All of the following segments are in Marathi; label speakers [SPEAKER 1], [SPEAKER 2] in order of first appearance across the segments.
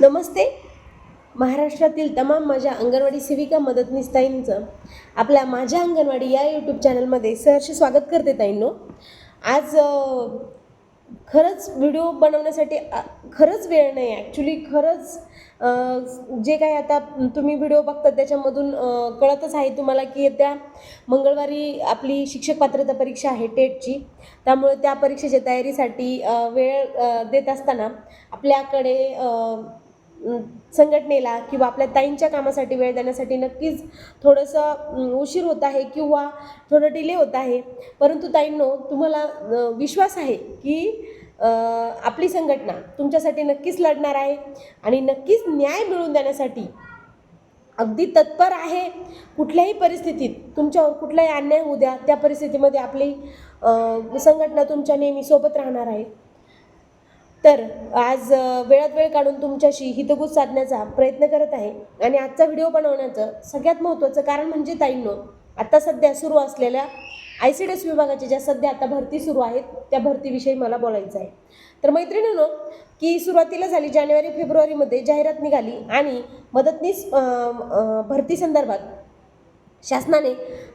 [SPEAKER 1] नमस्ते. महाराष्ट्रातील तमाम माझ्या अंगणवाडी सेविका मदतनीस ताईंचं आपल्या माझ्या अंगणवाडी या यूट्यूब चॅनलमध्ये सहर्ष स्वागत करते ताईंनो. आज खरंच व्हिडिओ बनवण्यासाठी खरंच वेळ नाही ॲक्च्युली खरंच जे काही आता तुम्ही व्हिडिओ बघता त्याच्यामधून कळतच आहे तुम्हाला की त्या मंगळवारी आपली शिक्षक पात्रता परीक्षा आहे टेटची. त्यामुळे त्या परीक्षेच्या तयारीसाठी वेळ देत असताना आपल्याकडे संघटनेला किंवा आपल्या ताईंच्या कामासाठी वेळ देण्यासाठी नक्कीच थोडंसं उशीर होत आहे किंवा थोडं डिले होत आहे. परंतु ताईंनो तुम्हाला विश्वास आहे की आपली संघटना तुमच्यासाठी नक्कीच लढणार आहे आणि नक्कीच न्याय मिळवून देण्यासाठी अगदी तत्पर आहे. कुठल्याही परिस्थितीत तुमच्यावर कुठलाही अन्याय होऊ द्या त्या परिस्थितीमध्ये आपली संघटना तुमच्या नेहमी सोबत राहणार आहे. तर आज वेळात वेळ काढून तुमच्याशी हितगुज साधण्याचा प्रयत्न करत आहे. आणि आजचा व्हिडिओ बनवण्याचं सगळ्यात महत्त्वाचं कारण म्हणजे ताईंनो आत्ता सध्या सुरू असलेल्या आय सी डी एस विभागाच्या ज्या सध्या आता भरती सुरू आहेत त्या भरतीविषयी मला बोलायचं आहे. तर मैत्रिणीनो की सुरुवातीला झाली जानेवारी फेब्रुवारीमध्ये जाहिरात निघाली आणि मदतनीस भरती संदर्भात शासनाने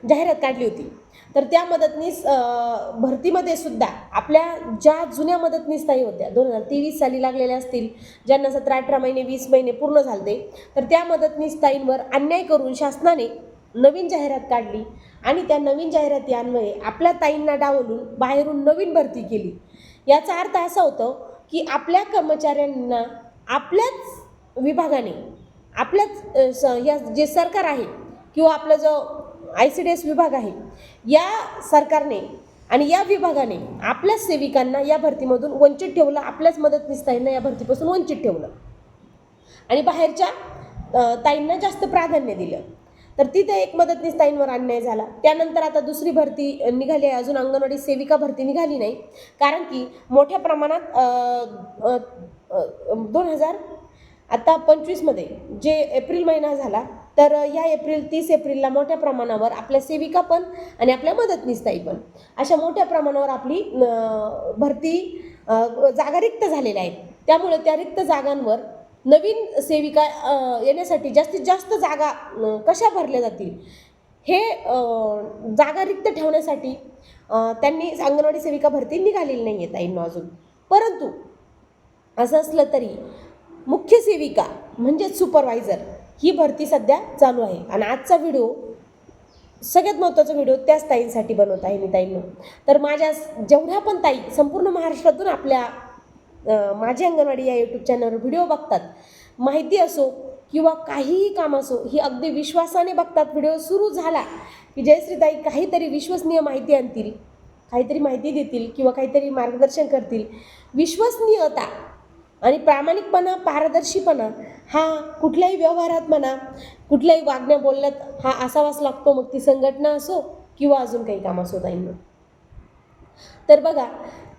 [SPEAKER 1] जाहिरात काढली होती. तर त्या मदतनीस भरतीमध्ये सुद्धा आपल्या ज्या जुन्या मदतनीसताही होत्या दोन हजार तेवीस साली लागलेल्या असतील ज्यांना सतरा अठरा महिने वीस महिने पूर्ण झाले तर त्या मदतनीसताईंवर अन्याय करून शासनाने नवीन जाहिरात काढली आणि त्या नवीन जाहिराती अन्वये आपल्या ताईंना डावलून बाहेरून नवीन भरती केली. याचा अर्थ असा होतो की आपल्या कर्मचाऱ्यांना आपल्याच विभागाने आपल्याच स या जे सरकार आहे किंवा आपला जो आय सी डी एस विभाग आहे. या सरकारने आणि या विभागाने आपल्याच सेविकांना या भरतीमधून वंचित ठेवलं आपल्याच मदतनीस ताईंना या भरतीपासून वंचित ठेवलं. आणि बाहेरच्या ताईंना जास्त प्राधान्य दिलं. तर तिथे एक मदतनीस ताईंवर अन्याय झाला. त्यानंतर आता दुसरी भरती निघाली आहे. अजून अंगणवाडी सेविका भरती निघाली नाही. कारण की मोठ्या प्रमाणात दोन हजार आता पंचवीसमध्ये जे एप्रिल महिना झाला तर ह्या एप्रिल तीस एप्रिलला मोठ्या प्रमाणावर आपल्या सेविका पण आणि आपल्या मदतनीस ताई पण अशा मोठ्या प्रमाणावर आपली भरती जागा रिक्त झालेल्या आहेत. त्यामुळे त्या रिक्त जागांवर नवीन सेविका येण्यासाठी जास्तीत जास्त जागा कशा भरल्या जातील हे जागा रिक्त ठेवण्यासाठी त्यांनी अंगणवाडी सेविका भरती निघालेली नाही आहे ताईंना अजून. परंतु असं असलं तरी मुख्य सेविका म्हणजेच सुपरवायझर ही भरती सध्या चालू आहे. आणि आजचा व्हिडिओ सगळ्यात महत्त्वाचा व्हिडिओ त्याच ताईंसाठी बनवत आहे मी ताईंना. तर माझ्या जेवढ्या पण ताई संपूर्ण महाराष्ट्रातून आपल्या माझी अंगणवाडी या यूट्यूब चॅनलवर व्हिडिओ बघतात माहिती असो किंवा काहीही काम असो ही अगदी विश्वासाने बघतात. व्हिडिओ सुरू झाला की जयश्रीताई काहीतरी विश्वसनीय माहिती आणतील काहीतरी माहिती देतील किंवा काहीतरी मार्गदर्शन करतील. विश्वसनीयता आणि प्रामाणिकपणा पारदर्शीपणा हा कुठल्याही व्यवहारात म्हणा कुठल्याही वागण्या बोलण्यात हा असावाच लागतो. मग ती संघटना असो किंवा अजून काही काम असो ताईंनो. तर बघा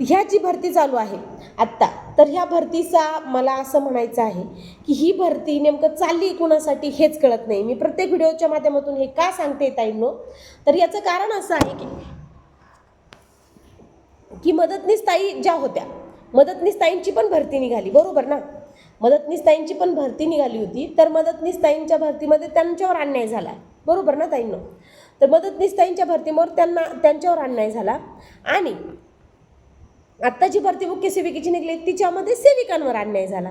[SPEAKER 1] ह्या जी भरती चालू आहे आत्ता तर ह्या भरतीचा मला असं म्हणायचं आहे की ही भरती नेमकं चालली कुणासाठी हेच कळत नाही. मी प्रत्येक व्हिडिओच्या माध्यमातून हे का सांगते ताईंनो? तर याचं कारण असं आहे की की मदतनीस ताई ज्या होत्या मदतनीसताईंची पण भरती निघाली बरोबर ना? मदतनीसताईंची पण भरती निघाली होती तर मदतनीसताईंच्या भरतीमध्ये त्यांच्यावर अन्याय झाला बरोबर ना ताईंनो? तर मदतनीसताईंच्या भरतीवर त्यांना त्यांच्यावर अन्याय झाला आणि आत्ता जी भरती मुख्य सेविकेची निघली तिच्यामध्ये सेविकांवर अन्याय झाला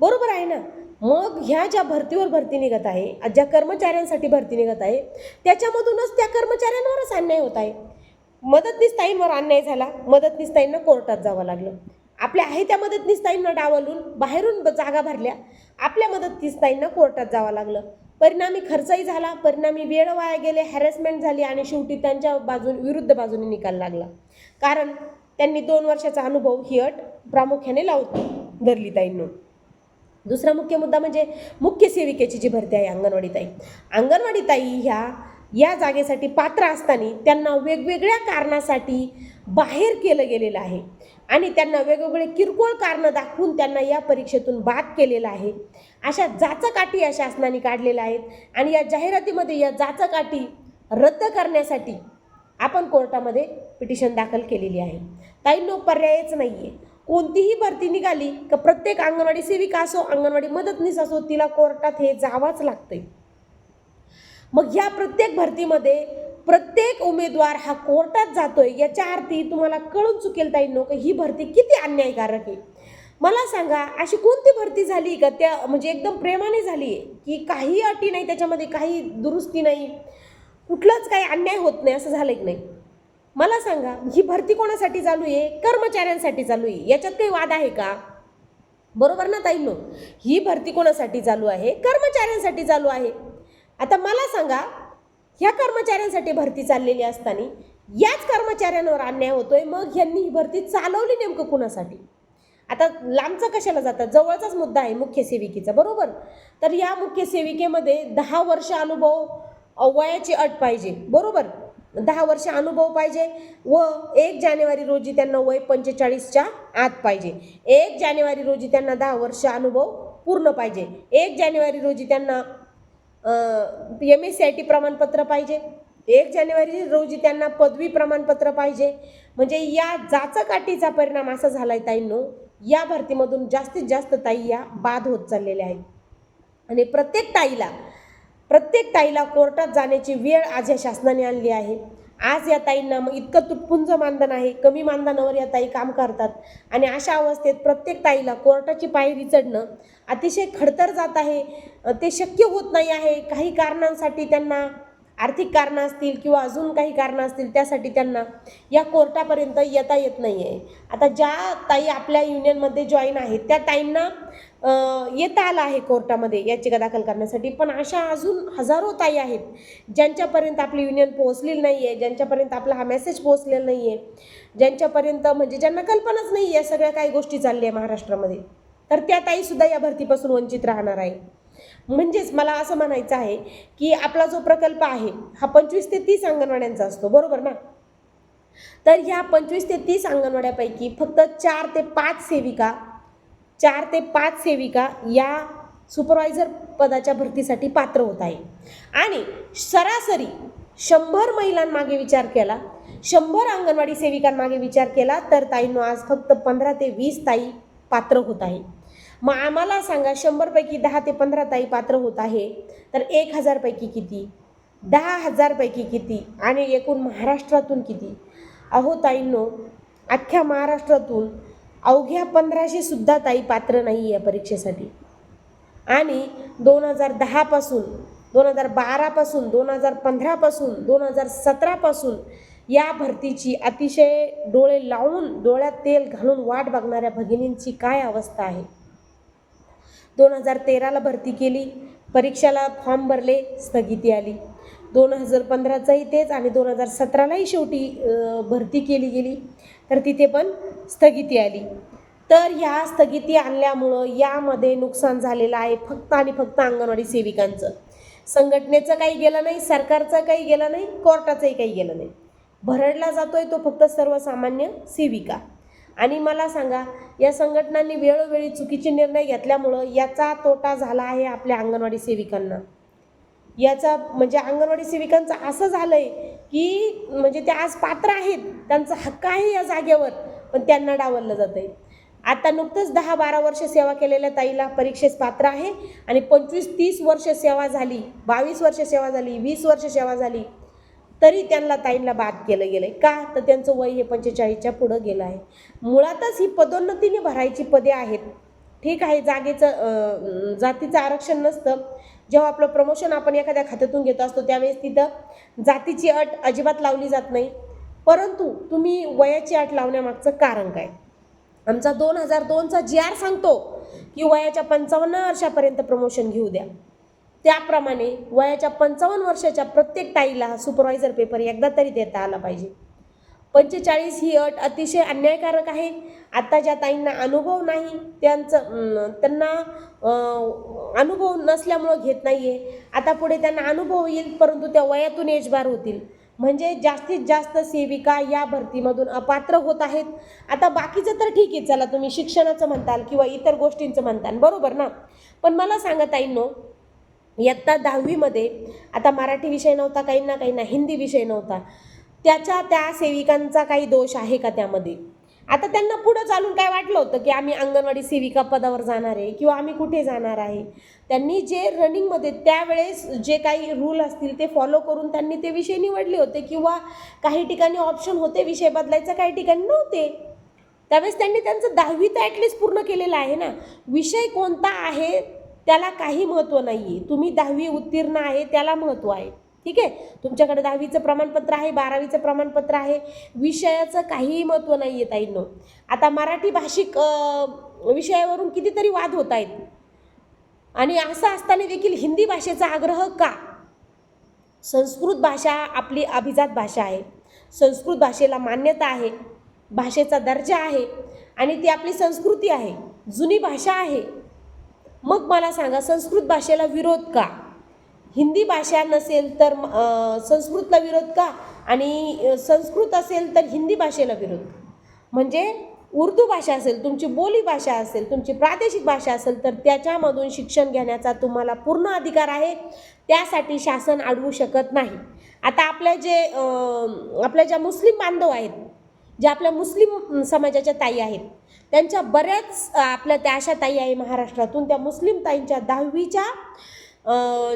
[SPEAKER 1] बरोबर आहे ना? मग ह्या ज्या भरतीवर भरती निघत आहे ज्या कर्मचाऱ्यांसाठी भरती निघत आहे त्याच्यामधूनच त्या कर्मचाऱ्यांवरच अन्याय होत आहे. मदतनीसताईंवर अन्याय झाला मदतनीसताईंना कोर्टात जावं लागलं. आपल्या आहे त्या मदतनीस ताईंना डावलून बाहेरून जागा भरल्या. आपल्या मदतनीस ताईंना कोर्टात जावं लागलं. परिणामी खर्चही झाला. परिणामी वेळ वाया गेले हॅरेसमेंट झाली आणि शेवटी त्यांच्या बाजून विरुद्ध बाजूने निकाल लागला. कारण त्यांनी दोन वर्षाचा अनुभव ही अट प्रामुख्याने लावत धरली ताईंनो. दुसरा मुख्य मुद्दा म्हणजे मुख्य सेविकेची जी भरती आहे अंगणवाडी ताई. अंगणवाडी ताई ह्या या जागेसाठी पात्र असताना त्यांना वेगवेगळ्या कारणासाठी बाहेर केलं गेलेलं आहे. आणि त्यांना वेगवेगळे किरकोळ कारणं दाखवून त्यांना या परीक्षेतून बाद केलेलं आहे. अशा जाचकाठी या शासनाने काढलेल्या आहेत. आणि या जाहिरातीमध्ये या जाचकाठी रद्द करण्यासाठी आपण कोर्टामध्ये पिटिशन दाखल केलेली आहे. ताईंनो पर्यायच नाही आहे कोणतीही भरती निघाली का प्रत्येक अंगणवाडी सेविका असो अंगणवाडी मदतनीस असो तिला कोर्टात हे जावाच लागतंय. मग ह्या प्रत्येक भरतीमध्ये प्रत्येक उमेदवार हा कोर्टात जातोय याच्या अर्थी तुम्हाला कळून चुकेल ताईंनो की ही भरती किती अन्यायकारक आहे. मला सांगा अशी कोणती भरती झाली का त्या म्हणजे एकदम प्रेमाने झाली आहे की काही अटी नाही त्याच्यामध्ये काही दुरुस्ती नाही कुठलाच काही अन्याय होत नाही असं झालं की नाही? मला सांगा ही भरती कोणासाठी चालू आहे? कर्मचाऱ्यांसाठी चालू आहे याच्यात काही वाद आहे का? बरोबर ना ताईंनो? ही भरती कोणासाठी चालू आहे? कर्मचाऱ्यांसाठी चालू आहे. आता मला सांगा ह्या कर्मचाऱ्यांसाठी भरती चाललेली असताना याच कर्मचाऱ्यांवर अन्याय होतोय मग यांनी ही भरती चालवली नेमकं कुणासाठी? आता लांबचं कशाला जातात? जवळचाच मुद्दा आहे मुख्य सेविकेचा बरोबर? तर या मुख्य सेविकेमध्ये दहा वर्ष अनुभव वयाची अट पाहिजे बरोबर? दहा वर्ष अनुभव पाहिजे व एक जानेवारी रोजी त्यांना वय पंचेचाळीसच्या आत पाहिजे. एक जानेवारी रोजी त्यांना दहा वर्ष अनुभव पूर्ण पाहिजे. एक जानेवारी रोजी त्यांना M S C I T प्रमाणपत्र पाहिजे. एक जानेवारी रोजी त्यांना पदवी प्रमाणपत्र पाहिजे. म्हणजे या जाचकाठीचा परिणाम असा झाला आहे ताईंनो या भरतीमधून जास्तीत जास्त ताई या बाद होत चाललेल्या आहेत. आणि प्रत्येक ताईला प्रत्येक ताईला कोर्टात जाण्याची वेळ आज या शासनाने आणली आहे. आज या ताईंना मग इतकं तुटपुंज मानधन आहे कमी मानधनावर या ताई काम करतात. आणि अशा अवस्थेत प्रत्येक ताईला कोर्टाची पायरी चढणं अतिशय खडतर जात आहे. ते शक्य होत नाही आहे. काही कारणांसाठी त्यांना आर्थिक कारणं असतील किंवा अजून काही कारणं असतील त्यासाठी त्यांना या कोर्टापर्यंत येता येत नाही आहे आता ज्या ताई आपल्या युनियनमध्ये जॉईन आहेत त्या ताईंना येता आला आहे कोर्टामध्ये याचिका दाखल करण्यासाठी. पण अशा अजून हजारो ताई आहेत ज्यांच्यापर्यंत आपली युनियन पोहोचलेली नाही आहे ज्यांच्यापर्यंत आपला हा मेसेज पोहोचलेला नाही आहे ज्यांच्यापर्यंत म्हणजे ज्यांना कल्पनाच नाही आहे सगळ्या काही गोष्टी चालल्या आहे महाराष्ट्रामध्ये. तर त्या ताईसुद्धा या भरतीपासून वंचित राहणार आहे म्हणजेच मला असं म्हणायचं आहे की आपला जो प्रकल्प आहे हा पंचवीस ते तीस अंगणवाड्यांचा असतो बरोबर ना? तर ह्या पंचवीस ते तीस अंगणवाड्यापैकी फक्त चार ते पाच सेविका चार ते पाच सेविका या सुपरवायझर पदाच्या भरतीसाठी पात्र होत आहे. आणि सरासरी शंभर महिलांमागे विचार केला शंभर अंगणवाडी सेविकांमागे विचार केला तर ताईंनो आज फक्त पंधरा ते वीस ताई पात्र होत आहे. मग आम्हाला सांगा शंभरपैकी दहा ते पंधरा ताई पात्र होत आहे तर एक हजारपैकी किती? दहा हजारपैकी किती? आणि एकूण महाराष्ट्रातून किती? अहो ताईंनो अख्ख्या महाराष्ट्रातून अवघ्या पंधराशे सुद्धा ताई पात्र नाही या परीक्षेसाठी. आणि दोन हजार दहापासून दोन हजार बारापासून दोन हजार पंधरापासून दोन हजार सतरापासून या भरतीची अतिशय डोळे लावून डोळ्यात तेल घालून वाट बघणाऱ्या भगिनींची काय अवस्था आहे? दोन हजार तेराला भरती केली परीक्षाला फॉर्म भरले स्थगिती आली. दोन हजार पंधराचाही तेच आणि दोन हजार सतरालाही शेवटी भरती केली गेली. तर तिथे पण स्थगिती आली. तर ह्या स्थगिती आणल्यामुळं यामध्ये नुकसान झालेलं आहे फक्त आणि फक्त अंगणवाडी सेविकांचं. संघटनेचं काही गेलं नाही सरकारचं काही गेलं नाही कोर्टाचंही काही गेलं नाही. भरडला जातोय तो फक्त सर्वसामान्य सेविका. आणि मला सांगा या संघटनांनी वेळोवेळी चुकीचे निर्णय घेतल्यामुळं याचा तोटा झाला आहे आपल्या अंगणवाडी सेविकांना? याचा म्हणजे अंगणवाडी सेविकांचं असं झालं आहे की म्हणजे ते आज पात्र आहेत त्यांचा हक्क आहे या जागेवर पण त्यांना डावललं जातं आहे आता नुकतंच दहा बारा वर्ष सेवा केलेल्या ताईला परीक्षेस पात्र आहे आणि पंचवीस तीस वर्ष सेवा झाली बावीस वर्ष सेवा झाली वीस वर्ष सेवा झाली तरी त्यांना ताईंना बाद केलं गेलं आहे का? तर त्यांचं वय हे पंचेचाळीसच्या पुढं गेलं आहे. मुळातच ही पदोन्नतीने भरायची पदे आहेत. ठीक आहे जागेचं जातीचं आरक्षण नसतं जेव्हा आपलं प्रमोशन आपण एखाद्या खात्यातून घेत असतो त्यावेळेस तिथं जातीची अट अजिबात लावली जात नाही. परंतु तुम्ही वयाची अट लावण्यामागचं कारण काय? आमचा दोन हजार दोनचा जी आर सांगतो की वयाच्या पंचावन्न वर्षापर्यंत प्रमोशन घेऊ द्या. त्याप्रमाणे वयाच्या पंचावन्न वर्षाच्या प्रत्येक ताईला सुपरवायझर पेपर एकदा तरी देता आला पाहिजे. पंचेचाळीस ही अट अतिशय अन्यायकारक आहे. आता ज्या ताईंना अनुभव नाही त्यांचं त्यांना अनुभव नसल्यामुळं घेत नाही आहे आता पुढे त्यांना अनुभव येईल परंतु त्या वयातून एजबार होतील. म्हणजे जास्तीत जास्त सेविका या भरतीमधून अपात्र होत आहेत. आता बाकीचं तर ठीक आहे चला तुम्ही शिक्षणाचं म्हणताल किंवा इतर गोष्टींचं म्हणताल बरोबर ना? पण मला सांगा ताईंनो इयत्ता दहावीमध्ये आता मराठी विषय नव्हता काहींना काहींना हिंदी विषय नव्हता. त्याच्या त्या सेविकांचा काही दोष आहे का त्यामध्ये? आता त्यांना पुढं चालून काय वाटलं होतं की आम्ही अंगणवाडी सेविका पदावर जाणार आहे किंवा आम्ही कुठे जाणार आहे? त्यांनी जे रनिंगमध्ये त्यावेळेस जे काही रूल असतील ते फॉलो करून त्यांनी ते विषय निवडले होते किंवा काही ठिकाणी ऑप्शन होते विषय बदलायचा काही ठिकाणी नव्हते. त्यावेळेस त्यांनी त्यांचं दहावी तर ॲटलिस्ट पूर्ण केलेलं आहे ना. विषय कोणता आहे त्याला काही महत्त्व नाही आहे तुम्ही दहावी उत्तीर्ण आहे त्याला महत्त्व आहे. ठीक आहे? तुमच्याकडे दहावीचं प्रमाणपत्र आहे बारावीचं प्रमाणपत्र आहे. विषयाचं काहीही महत्त्व नाही आहे ताईंनो. आता मराठी भाषिक विषयावरून कितीतरी वाद होत आहेत. आणि असं असताना देखील हिंदी भाषेचा आग्रह का? संस्कृत भाषा आपली अभिजात भाषा आहे. संस्कृत भाषेला मान्यता आहे. भाषेचा दर्जा आहे. आणि ती आपली संस्कृती आहे. जुनी भाषा आहे. मग मला सांगा संस्कृत भाषेला विरोध का? हिंदी भाषा नसेल तर संस्कृतला विरोध का? आणि संस्कृत असेल तर हिंदी भाषेला विरोध म्हणजे उर्दू भाषा असेल तुमची बोली भाषा असेल तुमची प्रादेशिक भाषा असेल तर त्याच्यामधून शिक्षण घेण्याचा तुम्हाला पूर्ण अधिकार आहे. त्यासाठी शासन अडवू शकत नाही. आता आपल्या जे आपल्या ज्या मुस्लिम बांधव आहेत ज्या आपल्या मुस्लिम समाजाच्या ताई आहेत त्यांच्या बऱ्याच आपल्या त्या अशा ताई आहे महाराष्ट्रातून त्या मुस्लिम ताईंच्या दहावीच्या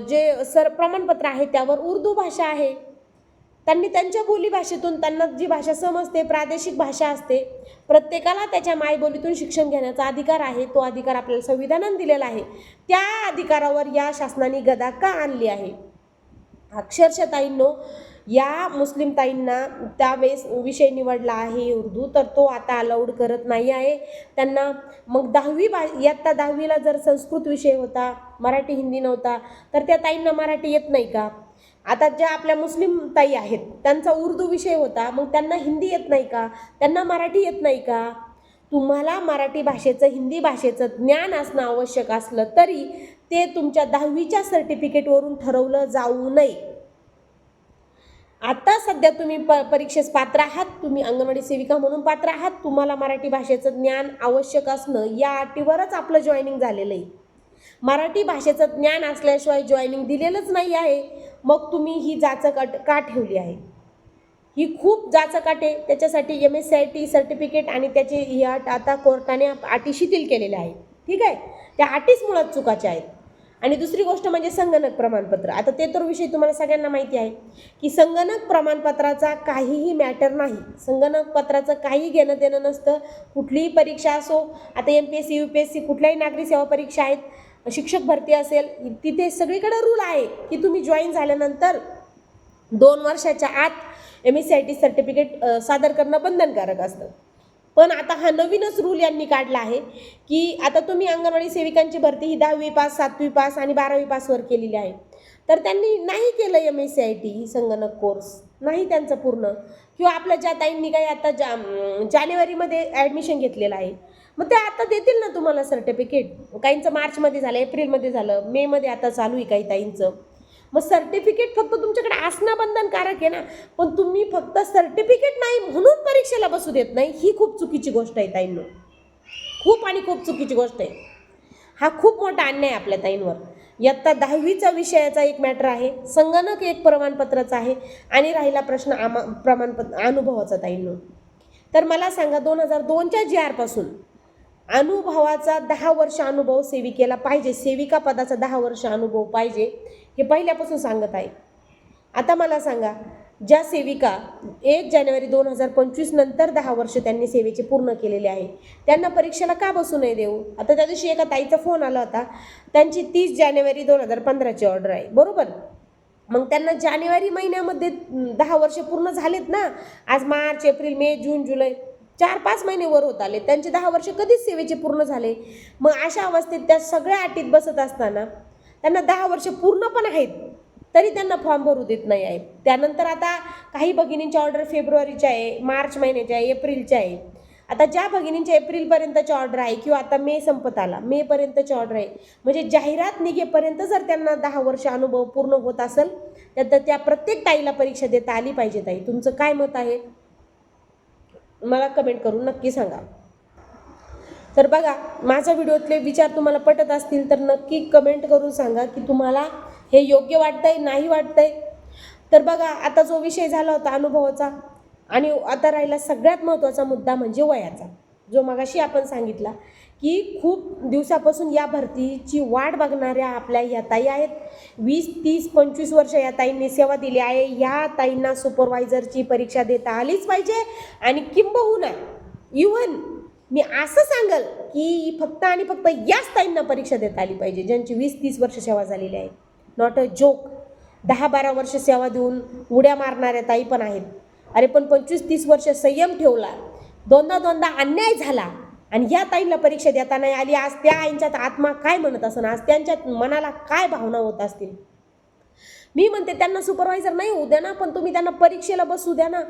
[SPEAKER 1] जे सर प्रमाणपत्र आहे त्यावर उर्दू भाषा आहे. त्यांनी त्यांच्या बोलीभाषेतून त्यांना जी भाषा समजते प्रादेशिक भाषा असते प्रत्येकाला त्याच्या मायबोलीतून शिक्षण घेण्याचा अधिकार आहे तो अधिकार आपल्याला संविधानाने दिलेला आहे. त्या अधिकारावर या शासनाने गदा का आणली आहे. अक्षरशः ताईंनो या मुस्लिम ताईंना त्यावेळेस विषय निवडला आहे उर्दू तर तो आता अलाउड करत नाही आहे. त्यांना मग दहावी बा इयत्ता दहावीला जर संस्कृत विषय होता मराठी हिंदी नव्हता तर त्या ताईंना मराठी येत नाही का? आता ज्या आपल्या मुस्लिम ताई आहेत त्यांचा उर्दू विषय होता मग त्यांना हिंदी येत नाही का? त्यांना मराठी येत नाही का? तुम्हाला मराठी भाषेचं हिंदी भाषेचं ज्ञान असणं आवश्यक असलं तरी ते तुमच्या दहावीच्या सर्टिफिकेटवरून ठरवलं जाऊ नये. आता सध्या तुम्ही प परीक्षेस पात्र आहात तुम्ही अंगणवाडी सेविका म्हणून पात्र आहात तुम्हाला मराठी भाषेचं ज्ञान आवश्यक असणं या अटीवरच आपलं जॉईनिंग झालेलं आहे. मराठी भाषेचं ज्ञान असल्याशिवाय जॉईनिंग दिलेलंच नाही आहे. मग तुम्ही ही जाचक अट का ठेवली आहे? ही खूप जाचक अट आहे. त्याच्यासाठी M S C I T certificate आणि त्याची ही अट आता कोर्टाने अटी शिथिल केलेल्या आहे ठीक आहे? त्या अटीच मुळात चुकाच्या आहेत. आणि दुसरी गोष्ट म्हणजे संगणक प्रमाणपत्र. आता ते तर विषय तुम्हाला सगळ्यांना माहिती आहे की संगणक प्रमाणपत्राचा काहीही मॅटर नाही. संगणक पत्राचं काही घेणं देणं नसतं. कुठलीही परीक्षा असो आता M P S C U P S C कुठल्याही नागरी सेवा परीक्षा आहेत शिक्षक भरती असेल तिथे सगळीकडे रूल आहे की तुम्ही जॉईन झाल्यानंतर दोन वर्षाच्या आत M S C I T certificate सादर करणं बंधनकारक असतं. पण आता हा नवीनच रूल यांनी काढला आहे की आता तुम्ही अंगणवाडी सेविकांची भरती ही दहावी पास सातवी पास आणि बारावी पासवर केलेली आहे. तर त्यांनी नाही केलं M S C I T ही संगणक कोर्स नाही त्यांचं पूर्ण. किंवा आपल्या ज्या ताईंनी काही आता जा जानेवारीमध्ये ॲडमिशन घेतलेलं आहे. मग ते आता देतील ना तुम्हाला सर्टिफिकेट काहींचं मार्चमध्ये झालं एप्रिलमध्ये झालं मेमध्ये आता चालू आहे काही ताईंचं. मग सर्टिफिकेट फक्त तुमच्याकडे असणं बंधनकारक आहे ना. पण तुम्ही फक्त सर्टिफिकेट नाही म्हणून परीक्षेला बसू देत नाही ही खूप चुकीची गोष्ट आहे ताईंनो. खूप आणि खूप चुकीची गोष्ट आहे. हा खूप मोठा अन्याय आहे आपल्या ताईंवर. इयत्ता दहावीचा विषयाचा एक मॅटर आहे संगणक एक प्रमाणपत्राचा आहे आणि राहिला प्रश्न आमा प्रमाणपत्र अनुभवाचा ताईंनो. तर मला सांगा दोन हजार दोनच्या जी आरपासून अनुभवाचा दहा वर्ष अनुभव सेविकेला पाहिजे सेविका पदाचा दहा वर्ष अनुभव पाहिजे. हे पहिल्यापासून सांगत आहे. आता मला सांगा ज्या सेविका एक जानेवारी दोन हजार पंचवीस नंतर दहा वर्ष त्यांनी सेवेचे पूर्ण केलेले आहे त्यांना परीक्षेला का बसू नये देऊ? आता त्या दिवशी एका ताईचा फोन आला होता त्यांची तीस जानेवारी दोन हजार पंधराची ऑर्डर आहे बरोबर? मग त्यांना जानेवारी महिन्यामध्ये दहा वर्ष पूर्ण झालेत ना आज मार्च एप्रिल मे जून जुलै चार पाच महिने वर होत आले त्यांचे दहा वर्ष कधीच सेवेचे पूर्ण झाले? मग अशा अवस्थेत त्या सगळ्या अटीत बसत असताना त्यांना दहा वर्ष पूर्ण पण आहेत तरी त्यांना फॉर्म भरू देत नाही आहे त्यानंतर आता काही भगिनींची ऑर्डर फेब्रुवारीच्या आहे मार्च महिन्याच्या आहे एप्रिलच्या आहे. आता ज्या भगिनींच्या एप्रिलपर्यंतची ऑर्डर आहे किंवा आता मे संपत आला मेपर्यंतची ऑर्डर आहे म्हणजे जाहिरात निघेपर्यंत जर त्यांना दहा वर्ष अनुभव पूर्ण होत असेल तर त्या प्रत्येक ताईला परीक्षा देता आली पाहिजे ताई. तुमचं काय मत आहे? मला कमेंट करून नक्की सांगा. तर बघा माझ्या व्हिडिओतले विचार तुम्हाला पटत असतील तर नक्की कमेंट करून सांगा की तुम्हाला हे योग्य वाटतंय नाही वाटतंय. तर बघा आता जो विषय झाला होता अनुभवाचा आणि आता राहिला सगळ्यात महत्त्वाचा मुद्दा म्हणजे वयाचा जो मगाशी आपण सांगितला की खूप दिवसापासून या भरतीची वाट बघणाऱ्या आपल्या या ताई आहेत. वीस तीस पंचवीस वर्ष या ताईंनी सेवा दिली आहे. या ताईंना सुपरवायझरची परीक्षा देता आलीच पाहिजे आणि किंबहुना इव्हन मी असं सांगल की फक्त आणि फक्त याच ताईंना परीक्षा देता आली पाहिजे ज्यांची वीस तीस वर्ष सेवा झालेली आहे. नॉट अ जोक दहा बारा वर्ष सेवा देऊन उड्या मारणाऱ्या ताई पण आहेत. अरे पण पंचवीस तीस वर्ष संयम ठेवला. दोनदा दोनदा अन्याय झाला आणि या ताईंना परीक्षा देता नाही आली आज त्या आईंच्यात आत्मा काय म्हणत असं आज त्यांच्या मनाला काय भावना होत असतील? मी म्हणते त्यांना सुपरवायझर नाही होऊ द्या ना पण तुम्ही त्यांना परीक्षेला बसू द्या ना.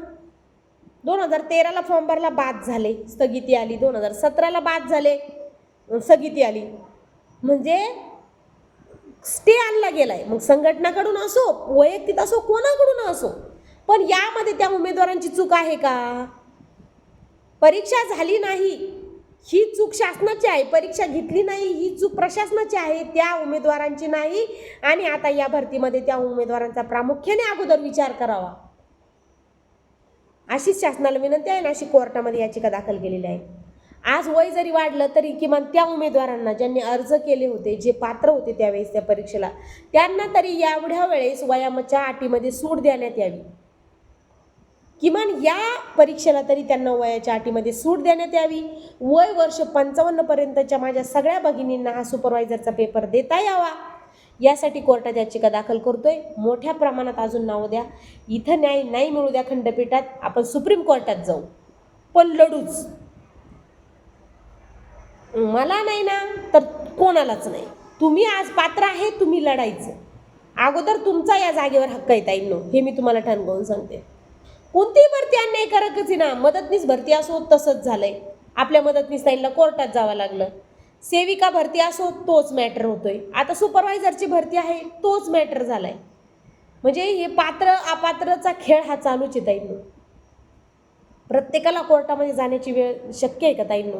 [SPEAKER 1] दोन हजार तेराला फॉर्म भरला बाद झाले. स्थगिती आली. दोन हजार सतराला बाद झाले. स्थगिती आली. म्हणजे स्टे आणला गेलाय. मग संघटनाकडून असो वैयक्तिक असो कोणाकडून असो. पण यामध्ये त्या उमेदवारांची चूक आहे का? परीक्षा झाली नाही. ही चूक शासनाची आहे. परीक्षा घेतली नाही. ही चूक प्रशासनाची आहे. त्या उमेदवारांची नाही. आणि आता या भरतीमध्ये त्या उमेदवारांचा प्रामुख्याने अगोदर विचार करावा. अशीच शासनाला विनंती आहे ना अशी कोर्टामध्ये याचिका दाखल केलेली आहे. आज वय जरी वाढलं तरी किमान त्या उमेदवारांना ज्यांनी अर्ज केले होते जे पात्र होते त्यावेळेस त्या परीक्षेला त्यांना तरी एवढ्या वेळेस वयाच्या अटीमध्ये सूट देण्यात यावी. किमान या परीक्षेला तरी त्यांना वयाच्या अटीमध्ये सूट देण्यात यावी. वय वर्ष पंचावन्नपर्यंतच्या माझ्या सगळ्या भगिनींना हा सुपरवायझरचा पेपर देता यावा. यासाठी कोर्टात याचिका दाखल करतोय. मोठ्या प्रमाणात अजून नाव द्या. इथं न्याय नाही मिळू द्या खंडपीठात. आपण सुप्रीम कोर्टात जाऊ. पण लढूच. मला नाही ना तर कोणालाच नाही. तुम्ही आज पात्र आहे तुम्ही लढायचं. अगोदर तुमचा या जागेवर हक्क येता येईल हे मी तुम्हाला ठणकावून सांगते. कोणतीही भरती अन्यायकारकच आहे ना. मदतनीस भरती असो तसंच झालंय. आपल्या मदतनीस ताईंना कोर्टात जावं लागलं. सेविका भरती असो तोच मॅटर होतोय. आता सुपरवायझरची भरती आहे तोच मॅटर झालाय. म्हणजे हे पात्र अपात्रचा खेळ हा चालूच आहे ताईंनो. प्रत्येकाला कोर्टामध्ये जाण्याची वेळ शक्य आहे का ताईंनो?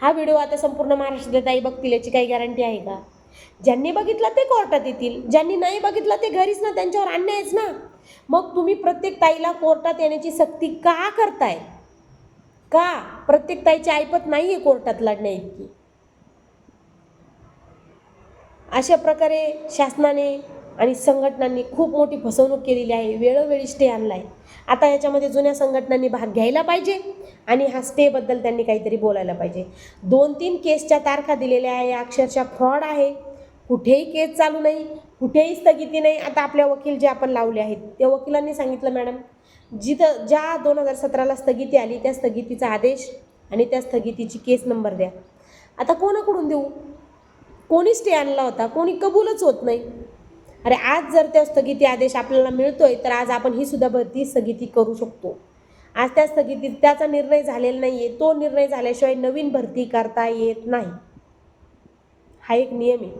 [SPEAKER 1] हा व्हिडिओ आता संपूर्ण महाराष्ट्रातल्या ताई बघतील याची काही गॅरंटी आहे का? ज्यांनी बघितलं ते कोर्टात येतील ज्यांनी नाही बघितलं ते घरीच ना त्यांच्यावर अन्यायच ना. मग तुम्ही प्रत्येक ताईला कोर्टात येण्याची सक्ती का करताय? का? प्रत्येक ताईची ऐपत नाही आहे कोर्टात लढण्या इतकी अशा प्रकारे शासनाने आणि संघटनांनी खूप मोठी फसवणूक केलेली आहे. वेळोवेळी स्टे आणला आहे आता याच्यामध्ये जुन्या संघटनांनी भाग घ्यायला पाहिजे आणि हा स्टेबद्दल त्यांनी काहीतरी बोलायला पाहिजे. दोन तीन केसच्या तारखा दिलेल्या आहे. अक्षरशः फ्रॉड आहे. कुठेही केस चालू नाही कुठेही स्थगिती नाही. आता आपल्या वकील जे आपण लावले आहेत त्या वकिलांनी सांगितलं मॅडम जिथं ज्या दोन हजार सतराला स्थगिती आली त्या स्थगितीचा आदेश आणि त्या स्थगितीची केस नंबर द्या. आता कोणाकडून देऊ? कोणी स्टे आणला होता? कोणी कबूलच होत नाही. अरे आज जर त्या स्थगिती आदेश आपल्याला मिळतोय तर आज आपण ही सुद्धा भरती स्थगिती करू शकतो. आज त्या स्थगितीत त्याचा निर्णय झालेला नाही आहे तो निर्णय झाल्याशिवाय नवीन भरती करता येत नाही. हा एक नियम आहे.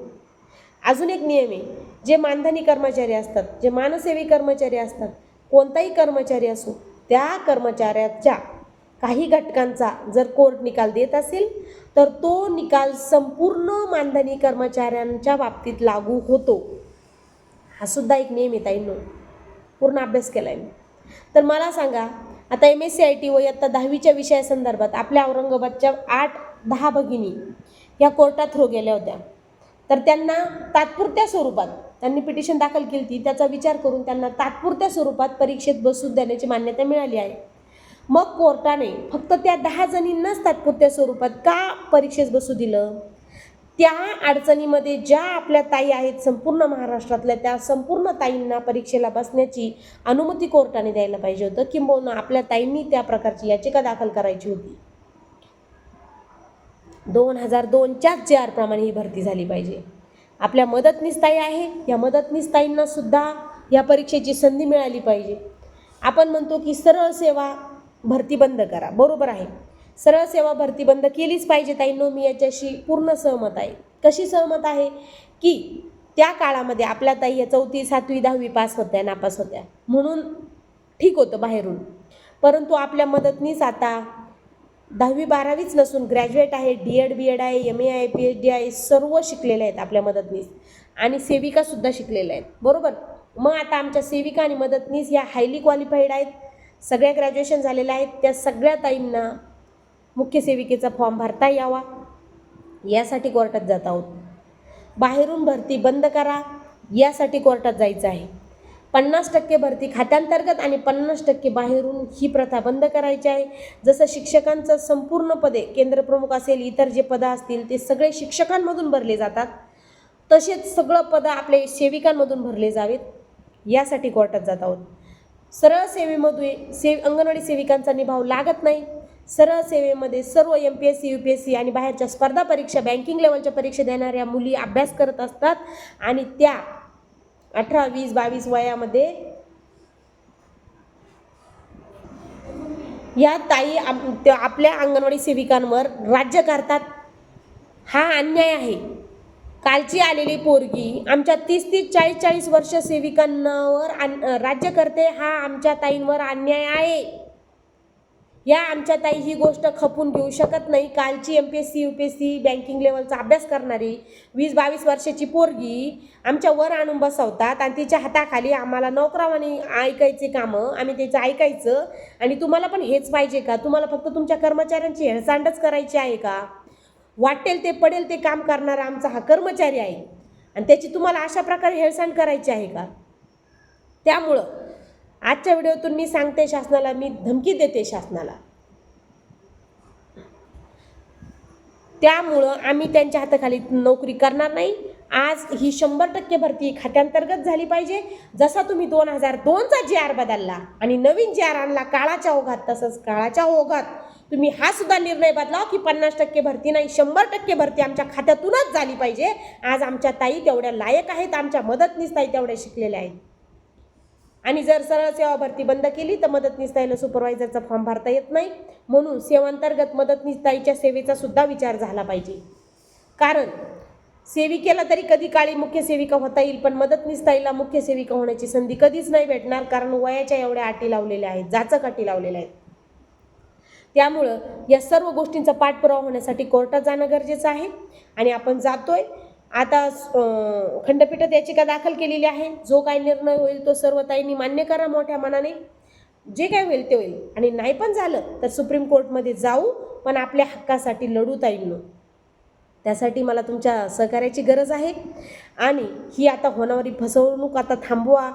[SPEAKER 1] अजून एक नियम आहे. जे मानधनी कर्मचारी असतात जे मानसेवी कर्मचारी असतात कोणताही कर्मचारी असो त्या कर्मचाऱ्याच्या काही घटकांचा जर कोर्ट निकाल देत असेल तर तो निकाल संपूर्ण मानधनी कर्मचाऱ्यांच्या बाबतीत लागू होतो. हा सुद्धा एक नियम आहे पूर्ण अभ्यास केला आहे मी. तर मला सांगा आता M S C I T व इयत्ता दहावीच्या विषयासंदर्भात आपल्या औरंगाबादच्या आठ दहा भगिनी या कोर्टात थ्रो गेल्या होत्या. तर त्यांना तात्पुरत्या स्वरूपात त्यांनी पिटिशन दाखल केली ती त्याचा विचार करून त्यांना तात्पुरत्या स्वरूपात परीक्षेत बसू देण्याची मान्यता मिळाली आहे. मग कोर्टाने फक्त त्या दहा जणींनाच तात्पुरत्या स्वरूपात का परीक्षेस बसू दिलं? त्या अडचणीमध्ये ज्या आपल्या ताई आहेत संपूर्ण महाराष्ट्रातल्या त्या संपूर्ण ताईंना परीक्षेला बसण्याची अनुमती कोर्टाने द्यायला पाहिजे होतं किंबहुना आपल्या ताईंनी त्या प्रकारची याचिका दाखल करायची होती. दोन हजार दोनच्याच जे प्रमाणे ही भरती झाली पाहिजे. आपल्या मदतनीस ताई आहे या मदतनीस ताईंना सुद्धा या परीक्षेची संधी मिळाली पाहिजे. आपण म्हणतो की सरळ सेवा भरती बंद करा. बरोबर आहे. सरळ सेवा भरती बंद केलीच पाहिजे ताईंनो मी याच्याशी पूर्ण सहमत आहे. कशी सहमत आहे? की त्या काळामध्ये आपल्या ताई या चौथी सातवी दहावी पास होत्या नापास होत्या. म्हणून ठीक होतं बाहेरून. परंतु आपल्या मदतनीस आता दहावी बारावीच नसून ग्रॅज्युएट आहे डी एड बी एड आहे एम ए आहे पी एच डी आहे सर्व शिकलेले आहेत आपल्या मदतनीस. आणि सेविकासुद्धा शिकलेल्या आहेत. बरोबर? मग आता आमच्या सेविका आणि मदतनीस ह्या हायली क्वालिफाईड आहेत. सगळ्या ग्रॅज्युएशन झालेल्या आहेत. त्या सगळ्या ताईंना मुख्य सेविकेचा फॉर्म भरता यावा. यासाठी कोर्टात जात आहोत. बाहेरून भरती बंद करा. यासाठी कोर्टात जायचं आहे. पन्नास टक्के भरती खात्यांतर्गत आणि पन्नास टक्के बाहेरून ही प्रथा बंद करायची आहे. जसं शिक्षकांचं संपूर्ण पदे केंद्रप्रमुख असेल इतर जे पदं असतील ते सगळे शिक्षकांमधून भरले जातात. तसेच सगळं पदं आपले सेविकांमधून भरले जावेत. यासाठी कोर्टात जात आहोत. सरळ सेवेमध्ये सेव अंगणवाडी सेविकांचा निभाव लागत नाही. सरळ सेवेमध्ये सर्व M P S C U P S C आणि बाहेरच्या स्पर्धा परीक्षा बँकिंग लेवलच्या परीक्षा देणाऱ्या मुली अभ्यास करत असतात. आणि त्या अठरा वीस बावीस वयामध्ये या ताई आप त्या आपल्या अंगणवाडी सेविकांवर राज्य करतात. हा अन्याय आहे. कालची आलेली पोरगी आमच्या तीस तीस चाळीस चाळीस वर्ष सेविकांवर राज्य करते हा आमच्या ताईंवर अन्याय आहे. या आमच्या ताई ही गोष्ट खपून घेऊ शकत नाही. कालची M P S C U P S C banking लेवलचा अभ्यास करणारी वीस बावीस वर्षाची पोरगी आमच्या वर आणून बसवतात आणि तिच्या हाताखाली आम्हाला नोकरावानी ऐकायचे कामं आम्ही त्याचं ऐकायचं. आणि तुम्हाला पण हेच पाहिजे का? तुम्हाला फक्त तुमच्या कर्मचाऱ्यांची हेळसांडच करायची आहे का? वाटेल ते पडेल ते काम करणारा आमचा हा कर्मचारी आहे. आणि त्याची तुम्हाला अशा प्रकारे हेळसांड करायची आहे का? त्यामुळं आजच्या व्हिडिओतून मी सांगते शासनाला मी धमकी देते शासनाला. त्यामुळं आम्ही त्यांच्या हाताखाली नोकरी करणार नाही. आज ही शंभर टक्के भरती खात्यांतर्गत झाली पाहिजे. जसा तुम्ही दोन हजार दोनचा जी आर बदलला आणि नवीन जी आर आणला काळाच्या ओघात तसंच काळाच्या ओघात तुम्ही हा सुद्धा निर्णय बदला की पन्नास टक्के भरती नाही शंभर टक्के भरती आमच्या खात्यातूनच झाली पाहिजे. आज आमच्या ताई तेवढ्या लायक आहेत आमच्या मदतनीस ताई तेवढ्या शिकलेल्या आहेत. आणि जर सरळ सेवा भरती बंद केली तर मदतनीस ताईला सुपरवायझरचा फॉर्म भरता येत नाही. म्हणून सेवांतर्गत मदतनीस ताईच्या सेवेचा सुद्धा विचार झाला पाहिजे. कारण सेविकेला तरी कधी काळी मुख्य सेविका होता येईल पण मदतनीस ताईला मुख्य सेविका होण्याची संधी कधीच नाही भेटणार कारण वयाच्या एवढ्या अटी लावलेल्या आहेत जाचक अटी लावलेल्या आहेत. त्यामुळं या सर्व गोष्टींचा पाठपुरावा होण्यासाठी कोर्टात जाणं गरजेचं आहे. आणि आपण जातोय. आता खंडपीठात याचिका दाखल केलेली आहे. जो काय निर्णय होईल तो सर्व ताईंनी मान्य करा मोठ्या मनाने. जे काय होईल ते होईल. आणि नाही पण झालं तर सुप्रीम कोर्टमध्ये जाऊ पण आपल्या हक्कासाठी लढू ताईंनो. त्यासाठी मला तुमच्या सहकार्याची गरज आहे. आणि ही आता होणारी फसवणूक आता थांबवा.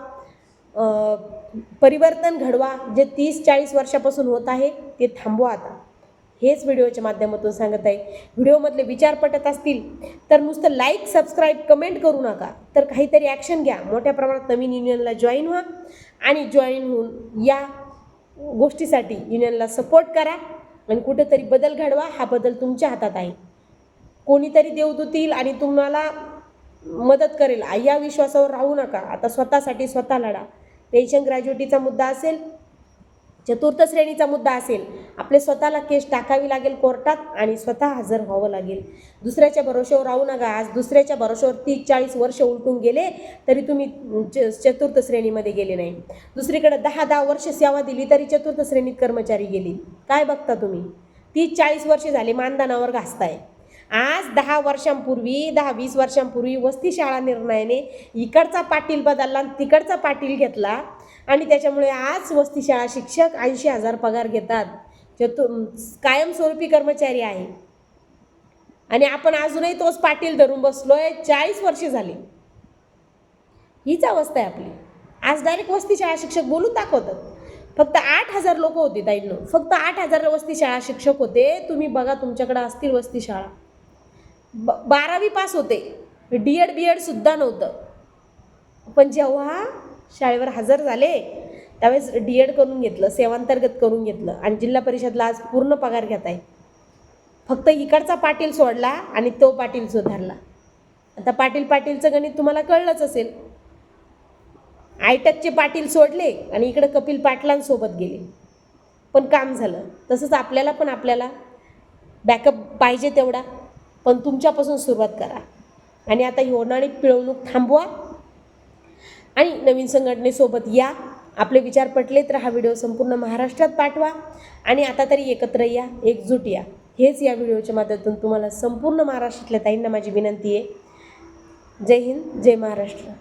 [SPEAKER 1] परिवर्तन घडवा जे तीस चाळीस वर्षापासून होत आहे ते थांबवा आता. हेच व्हिडिओच्या माध्यमातून सांगत आहे. व्हिडिओमधले विचार पटत असतील तर नुसतं लाईक सबस्क्राईब कमेंट करू नका. तर काहीतरी ॲक्शन घ्या. मोठ्या प्रमाणात नवीन युनियनला जॉईन व्हा आणि जॉईन होऊन या गोष्टीसाठी युनियनला सपोर्ट करा आणि कुठेतरी बदल घडवा. हा बदल तुमच्या हातात आहे. कोणीतरी देवदूतील आणि तुम्हाला मदत करेल. या विश्वासावर राहू नका. आता स्वतःसाठी स्वतः लढा. पेन्शन ग्रॅज्युएटीचा मुद्दा असेल चतुर्थ श्रेणीचा मुद्दा असेल आपले स्वतःला केस टाकावी लागेल कोर्टात आणि स्वतः हजर व्हावं लागेल. दुसऱ्याच्या भरोश्यावर राहू नका. आज दुसऱ्याच्या भरोश्यावर तीस चाळीस वर्ष उलटून गेले तरी तुम्ही च चतुर्थ श्रेणीमध्ये गेले नाही. दुसरीकडे दहा दहा वर्ष सेवा दिली तरी चतुर्थ श्रेणीत कर्मचारी गेली. काय बघता तुम्ही? तीस चाळीस वर्ष झाले मानधनावर घासताय. आज दहा वर्षांपूर्वी दहा वीस वर्षांपूर्वी वस्ती शाळा निर्णयाने इकडचा पाटील बदलला आणि तिकडचा पाटील घेतला. आणि त्याच्यामुळे आज वस्ती शाळा शिक्षक ऐंशी हजार पगार घेतात. चतु कायमस्वरूपी कर्मचारी आहे. आणि आपण अजूनही तोच पाटील धरून बसलोय चाळीस वर्षे झाली. हीच अवस्था आहे आपली. आज डायरेक्ट वस्ती शाळा शिक्षक बोलून दाखवतात. फक्त आठ हजार लोक होते ताईंनो. फक्त आठ हजार वस्ती शाळा शिक्षक होते. तुम्ही बघा तुमच्याकडे असतील वस्ती शाळा ब बारावी पास होते. डी एड बी एडसुद्धा नव्हतं. पण जेव्हा शाळेवर हजर झाले त्यावेळेस डी एड करून घेतलं सेवांतर्गत करून घेतलं आणि जिल्हा परिषदला आज पूर्ण पगार घेत आहे. फक्त इकडचा पाटील सोडला आणि तो पाटील सुधारला. आता पाटील पाटीलचं गणित तुम्हाला कळलंच असेल. आयटकचे पाटील सोडले आणि इकडं कपिल पाटलांसोबत गेले. पण काम झालं. तसंच आपल्याला पण आपल्याला बॅकअप पाहिजे तेवढा. पण तुमच्यापासून सुरुवात करा. आणि आता ही होणारी पिळवणूक थांबवा. आणि नवीन संघटनेसोबत या. आपले विचार पटले तर हा व्हिडिओ संपूर्ण महाराष्ट्रात पाठवा. आणि आता तरी एकत्र या एकजूट या. हेच या व्हिडिओच्या माध्यमातून तुम्हाला संपूर्ण महाराष्ट्रातल्या ताईंना माझी विनंती आहे. जय हिंद जय महाराष्ट्र.